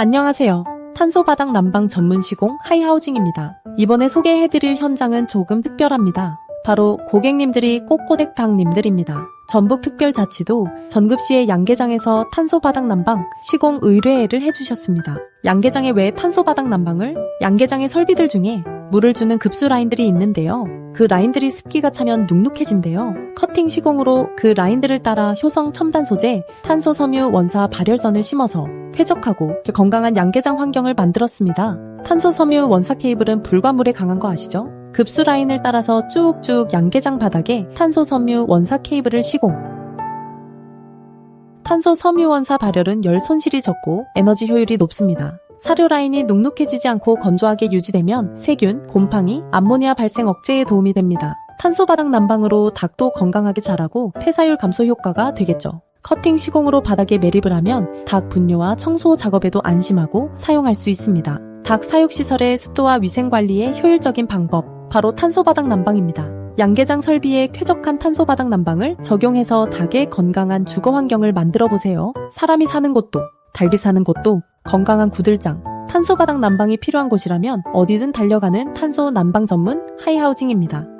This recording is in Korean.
안녕하세요. 탄소바닥 난방 전문 시공 하이하우징입니다. 이번에 소개해드릴 현장은 조금 특별합니다. 바로 고객님들이 꼬꼬댁당님들입니다. 전북특별자치도 전급시의 양계장에서 탄소바닥 난방 시공 의뢰를 해주셨습니다. 양계장에 왜 탄소바닥 난방을? 양계장의 설비들 중에 물을 주는 급수 라인들이 있는데요. 그 라인들이 습기가 차면 눅눅해진대요. 커팅 시공으로 그 라인들을 따라 효성 첨단 소재 탄소 섬유 원사 발열선을 심어서 쾌적하고 건강한 양계장 환경을 만들었습니다. 탄소 섬유 원사 케이블은 불과 물에 강한 거 아시죠? 급수 라인을 따라서 쭉쭉 양계장 바닥에 탄소 섬유 원사 케이블을 시공. 탄소 섬유 원사 발열은 열 손실이 적고 에너지 효율이 높습니다. 사료 라인이 눅눅해지지 않고 건조하게 유지되면 세균, 곰팡이, 암모니아 발생 억제에 도움이 됩니다. 탄소 바닥 난방으로 닭도 건강하게 자라고 폐사율 감소 효과가 되겠죠. 커팅 시공으로 바닥에 매립을 하면 닭 분뇨와 청소 작업에도 안심하고 사용할 수 있습니다. 닭 사육 시설의 습도와 위생 관리에 효율적인 방법, 바로 탄소 바닥 난방입니다. 양계장 설비에 쾌적한 탄소 바닥 난방을 적용해서 닭의 건강한 주거 환경을 만들어 보세요. 사람이 사는 곳도, 닭이 사는 곳도 건강한 구들장, 탄소 바닥 난방이 필요한 곳이라면 어디든 달려가는 탄소 난방 전문 하이하우징입니다.